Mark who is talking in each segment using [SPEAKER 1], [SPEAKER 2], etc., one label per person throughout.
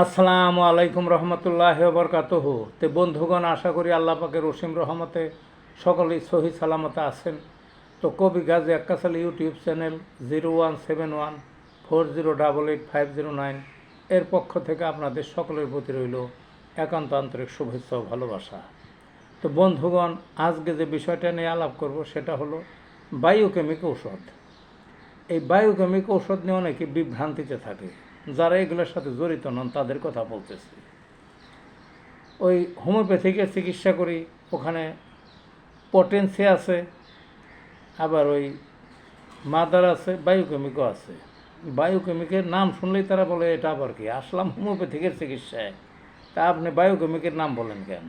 [SPEAKER 1] আসসালামু আলাইকুম রহমতুল্লাহ বরকাতহ। তে বন্ধুগণ, আশা করি আল্লাহ পাকের রসিম রহমতে সকলেই সহি সালামতে আছেন। তো কবি Gazi Akkasal YouTube channel zero one seven one four zero double eight five zero nine এর পক্ষ থেকে আপনাদের সকলের প্রতি রইল একান্ত আন্তরিক শুভেচ্ছা ও ভালোবাসা। তো বন্ধুগণ, আজকে যে বিষয়টা নিয়ে আলাপ করব সেটা হলো বায়োকেমিক ঔষধ। এই বায়োকেমিক ঔষধ নিয়ে অনেকে বিভ্রান্তিতে থাকে। যারা এগুলোর সাথে জড়িত নন, তাদের কথা বলতেছি। ওই হোমিওপ্যাথিকের চিকিৎসা করি, ওখানে পটেন্সি আছে, আবার ওই মাদার আছে, বায়োকেমিকও আছে। বায়োকেমিকের নাম শুনলেই তারা বলে, এটা আবার কি? আসলাম হোমিওপ্যাথিকের চিকিৎসায়। তা আপনি বায়োকেমিকের নাম বলেন কেন?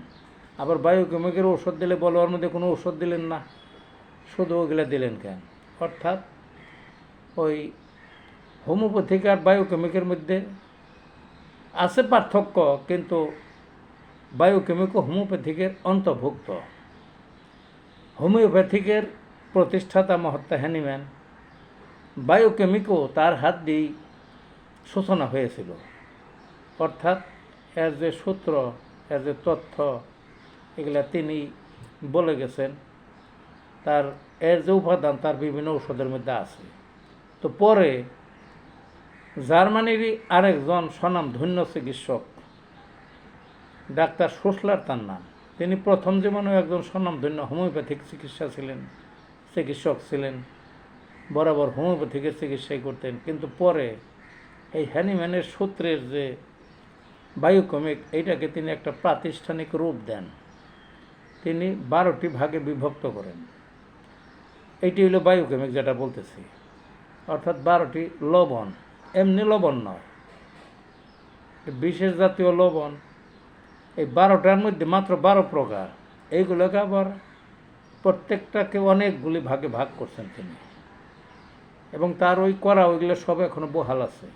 [SPEAKER 1] আবার বায়োকেমিকের ওষুধ দিলে বলো, ওর মধ্যে কোনো ওষুধ দিলেন না। শুধু ওগুলো দিলেন কেন? অর্থাৎ ওই হোমিওপ্যাথিক আর বায়োকেমিকের মধ্যে আছে পার্থক্য, কিন্তু বায়োকেমিক হোমিওপ্যাথিকের অন্তর্ভুক্ত। হোমিওপ্যাথিকের প্রতিষ্ঠাতা মহাত্মা হ্যানিম্যান বায়োকেমিকও তার হাত দিয়েই সূচনা হয়েছিল। অর্থাৎ এর যে সূত্র এর যে তথ্য, এগুলা তিনি বলে গেছেন, তার এর যে উপাদান তার বিভিন্ন ঔষধের মধ্যে আছে। তো পরে জার্মানিরই আরেকজন স্বনাম ধন্য চিকিৎসক, ডাক্তার সুসলার তার নাম। তিনি প্রথম জীবনেও একজন স্বনাম ধন্য হোমিওপ্যাথিক চিকিৎসা ছিলেন, চিকিৎসক ছিলেন, বরাবর হোমিওপ্যাথিকের চিকিৎসাই করতেন। কিন্তু পরে এই হ্যানিম্যানের সূত্রের যে বায়োকমিক, এইটাকে তিনি একটা প্রাতিষ্ঠানিক রূপ দেন। তিনি বারোটি ভাগে বিভক্ত করেন। এইটি হলো বায়োকেমিক যেটা বলতেছি। অর্থাৎ বারোটি লবণ। এমনি লবণ নয় বিশেষ জাতীয় লবণ। এই বারোটার মধ্যে মাত্র বারো প্রকার। এইগুলোকে আবার প্রত্যেকটাকে অনেকগুলি ভাগে ভাগ করছেন তিনি। এবং তার ওই করা ওইগুলো সব এখনও বহাল আছে।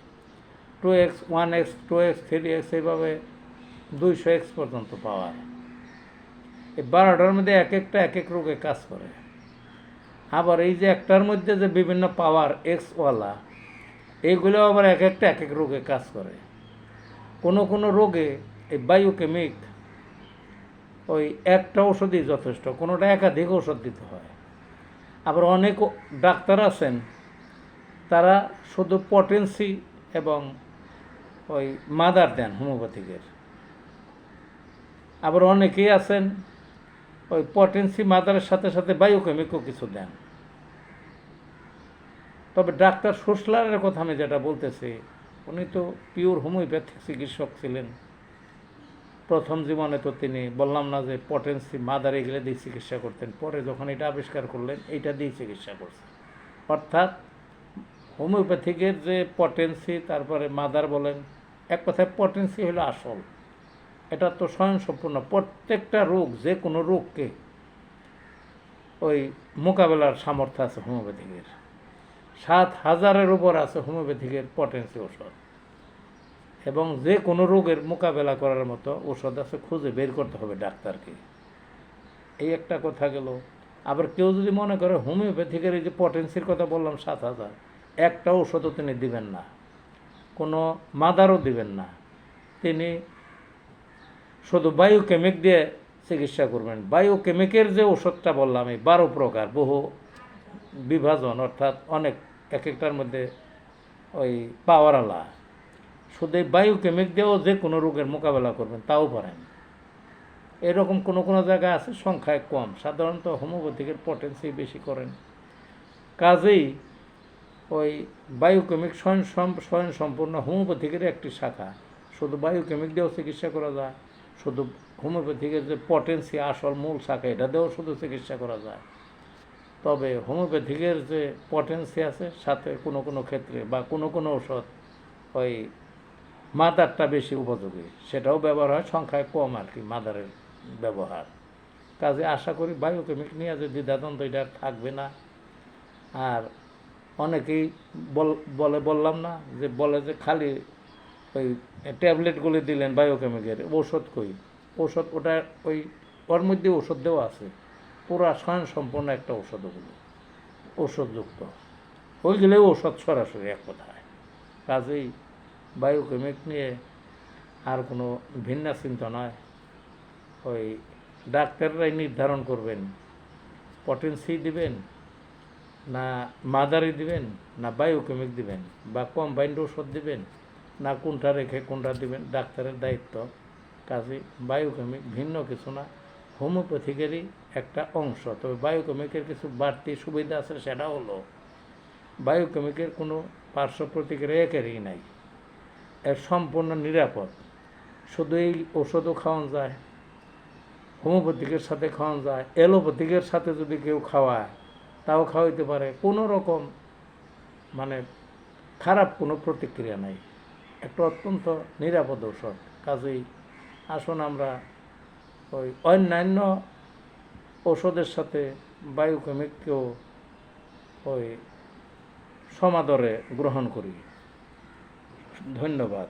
[SPEAKER 1] Two X, one X, two X, three X, এইভাবে দুইশো এক্স পর্যন্ত পাওয়ার। এই বারোটার মধ্যে এক একটা এক এক রোগে কাজ করে। আবার এই যে একটার মধ্যে যে বিভিন্ন পাওয়ার এক্সওয়ালা এইগুলো আবার এক একটা এক এক রোগে কাজ করে। কোনো কোনো রোগে এই বায়োকেমিক ওই একটা ওষুধই যথেষ্ট, কোনোটা একাধিক ওষুধ দিতে হয়। আবার অনেক ডাক্তার আছেন, তারা শুধু পটেন্সি এবং ওই মাদার দেন হোমিওপ্যাথিকের আবার অনেকেই আছেন, ওই পটেন্সি মাদারের সাথে সাথে বায়োকেমিকও কিছু দেন। তবে ডাক্তার সুসলারের কথা আমি যেটা বলতেছি, উনি তো পিওর হোমিওপ্যাথিক চিকিৎসক ছিলেন। প্রথম জীবনে তো তিনি বললাম না যে পটেন্সি মাদার এগুলো দিয়ে চিকিৎসা করতেন। পরে যখন এটা আবিষ্কার করলেন, এইটা দিয়ে চিকিৎসা করছেন অর্থাৎ হোমিওপ্যাথিকের যে পটেন্সি তারপরে মাদার বলেন, এক কথায় পটেন্সি হলো আসল। এটা তো স্বয়ংসম্পূর্ণ। প্রত্যেকটা রোগ, যে কোনো রোগকে ওই মোকাবেলার সামর্থ্য আছে হোমিওপ্যাথিকের সাত হাজারের উপর আছে হোমিওপ্যাথিকের পটেন্সি ওষুধ। এবং যে কোনো রোগের মোকাবেলা করার মতো ওষুধ আছে, খুঁজে বের করতে হবে ডাক্তারকে। এই একটা কথা গেল। আবার কেউ যদি মনে করে হোমিওপ্যাথিকের এই যে পটেন্সির কথা বললাম, সাত হাজার, একটা ওষুধও তিনি দিবেন না। কোনো মাদারও দিবেন না। তিনি শুধু বায়োকেমিক দিয়ে চিকিৎসা করবেন। বায়োকেমিকের যে ওষুধটা বললাম, এই বারো প্রকার, বহু বিভাজন, অর্থাৎ অনেক এক একটার মধ্যে ওই পাওয়ার আলা। শুধু বায়োকেমিক দিয়েও যে কোনো রোগের মোকাবেলা করবেন, তাও পারেন। এরকম কোনো কোনো জায়গায় আছে, সংখ্যায় কম। সাধারণত হোমিওপ্যাথিকের পটেন্সি বেশি করেন। কাজেই ওই বায়োকেমিক স্বয়ং স্বয়ং সম্পূর্ণ হোমিওপ্যাথিকের একটি শাখা। শুধু বায়োকেমিক দিয়েও চিকিৎসা করা যায়। শুধু হোমিওপ্যাথিকের যে পটেন্সি আসল মূল শাখা, এটা দিয়েও শুধু চিকিৎসা করা যায়। তবে হোমিওপ্যাথিকের যে পটেন্সি আছে, সাথে কোনো কোনো ক্ষেত্রে বা কোনো কোনো ওষুধ ওই মাদারটা বেশি উপযোগী। সেটাও ব্যবহার হয়, সংখ্যায় কম আর কি মাদারের ব্যবহার। কাজে আশা করি বায়োকেমিক নিয়ে যে দ্বিধাদ্বন্দ্ব এটা থাকবে না। আর অনেকেই বল, বলে বললাম না যে, বলে যে খালি ওই ট্যাবলেটগুলি দিলেন বায়োকেমিকের ওষুধ কই? ওষুধ ওটা ওই ওর মধ্যে ওষুধ দেওয়া আছে। পুরা স্বয়ং সম্পূর্ণ একটা ঔষধ ওগুলো ঔষধযুক্ত ওইগুলো ঔষধ সরাসরি এক কথায়। কাজেই বায়োকেমিক নিয়ে আর কোনো ভিন্ন চিন্তা নয়। ওই ডাক্তাররাই নির্ধারণ করবেন পটেন্সি দিবেন, না মাদারি দিবেন, না বায়োকেমিক দিবেন, বা কম্বাইন্ড ওষুধ দিবেন, না কোনটা রেখে কোনটা দিবেন, ডাক্তারের দায়িত্ব। কাজে বায়োকেমিক ভিন্ন কিছু না। হোমিওপ্যাথিকেরই একটা অংশ, তবে বায়োকেমিকের কিছু বাড়তি সুবিধা আছে, সেটা হলো বায়োকেমিকের কোনো পার্শ্ব প্রতিক্রিয়া একেরই নাই। এর সম্পূর্ণ নিরাপদ। শুধু এই ওষুধও খাওয়ানো যায়, হোমিওপ্যাথিকের সাথে খাওয়ানো যায়, অ্যালোপ্যাথিকের সাথে যদি কেউ খাওয়ায়, তাও খাওয়াইতে পারে। কোনো রকম মানে খারাপ কোনো প্রতিক্রিয়া নাই। একটা অত্যন্ত নিরাপদ ঔষধ। কাজেই আসুন আমরা ওই অন্যান্য ওষুধের সাথে বায়োকেমিককেও ওই সমাদরে গ্রহণ করি। ধন্যবাদ।